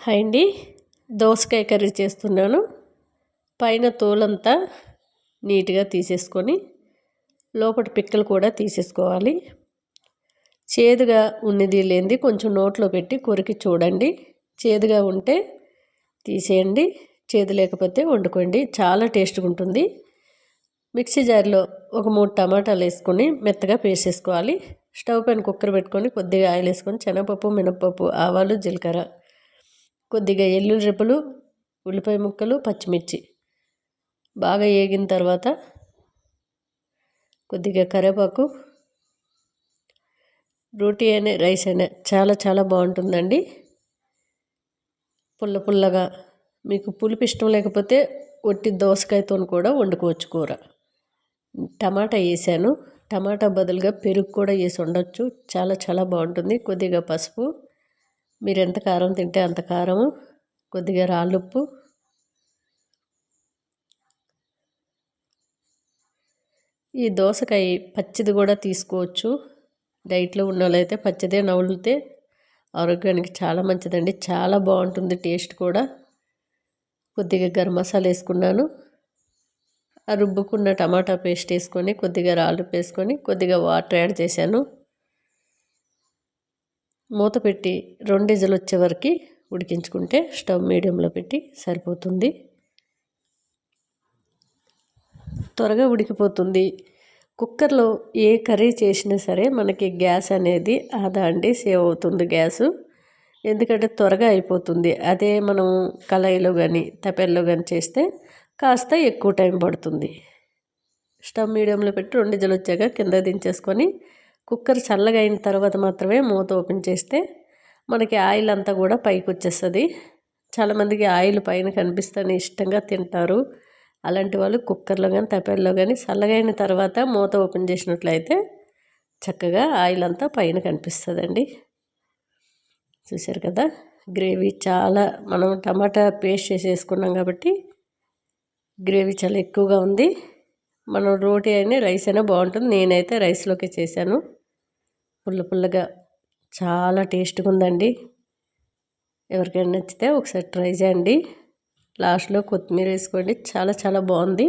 Hi అండి. దోసకాయ curry చేస్తున్నాను. పైన తోలంతా నీట్గా తీసేసుకొని లోపల పిక్కలు కూడా తీసేసుకోవాలి. చేదుగా ఉన్నది లేనిది కొంచెం నోట్లో పెట్టి కొరికి చూడండి. చేదుగా ఉంటే తీసేయండి. చేదు లేకపోతే వండుకోండి. చాలా టేస్ట్గా ఉంటుంది. మిక్సీ జార్లో ఒక మూడు టమాటాలు వేసుకొని మెత్తగా పేసేసుకోవాలి స్టవ్ పైన కుక్కర్ పెట్టుకొని కొద్దిగా ఆయిల్ వేసుకొని శనగపప్పు మినపప్పు ఆవాలు జీలకర్ర కొద్దిగా ఎల్లుల్లి రెప్పలు ఉల్లిపాయ ముక్కలు పచ్చిమిర్చి. బాగా వేగిన తర్వాత కొద్దిగా కరివేపాకు రోటీ అయినా రైస్ అయినా చాలా చాలా బాగుంటుందండి. పుల్ల పుల్లగా. మీకు పులుపు ఇష్టం లేకపోతే ఒట్టి దోసకాయతో కూడా వండుకోవచ్చు కూర. టమాటా వేసాను. టమాటా బదులుగా పెరుగు కూడా వేసి ఉండొచ్చు చాలా చాలా బాగుంటుంది. కొద్దిగా పసుపు మీరు ఎంత కారం తింటే అంత కారము కొద్దిగా రాళ్ళుప్పు. ఈ దోసకాయ పచ్చిది కూడా తీసుకోవచ్చు. డైట్లో ఉన్న వాళ్ళైతే పచ్చిదే నవ్వులితే ఆరోగ్యానికి చాలా మంచిదండి. చాలా బాగుంటుంది టేస్ట్ కూడా. కొద్దిగా గరం మసాలా వేసుకున్నాను. ఆ రుబ్బుకున్న టమాటా పేస్ట్ వేసుకొని కొద్దిగా రాళ్ళు వేసుకొని కొద్దిగా వాటర్ యాడ్ చేశాను. మూత పెట్టి రెండు ఇజలు వచ్చే వరకు ఉడికించుకుంటే స్టవ్ మీడియంలో పెట్టి సరిపోతుంది. త్వరగా ఉడికిపోతుంది. కుక్కర్లో ఏ కర్రీ చేసినా సరే మనకి గ్యాస్ అనేది ఆదా అండి సేవ్ అవుతుంది గ్యాసు. ఎందుకంటే త్వరగా అయిపోతుంది. అదే మనం కళాయిలో కానీ తపెల్లో కానీ చేస్తే కాస్త ఎక్కువ టైం పడుతుంది. స్టవ్ మీడియంలో పెట్టి రెండు జలు వచ్చాక కింద దించేసుకొని కుక్కర్ చల్లగా అయిన తర్వాత మాత్రమే మూత ఓపెన్ చేస్తే మనకి ఆయిల్ అంతా కూడా పైకి వచ్చేస్తుంది. చాలామందికి ఆయిల్ పైన కనిపిస్తేనే ఇష్టంగా తింటారు. అలాంటి వాళ్ళు కుక్కర్లో కానీ తపెల్లో కానీ చల్లగా అయిన తర్వాత మూత ఓపెన్ చేసినట్లయితే చక్కగా ఆయిల్ అంతా పైన కనిపిస్తుందండి. చూశారు కదా? గ్రేవీ చాలా మనం టమాటా పేస్ట్ చేసేసుకున్నాం కాబట్టి గ్రేవీ చాలా ఎక్కువగా ఉంది. మనం రోటీ అయినా రైస్ అయినా బాగుంటుంది. నేనైతే రైస్లోకి చేశాను. పుల్ల పుల్లగా చాలా టేస్ట్గా ఉందండి. ఎవరికైనా నచ్చితే ఒకసారి ట్రై చేయండి. లాస్ట్లో కొత్తిమీర వేసుకోండి. చాలా చాలా బాగుంది.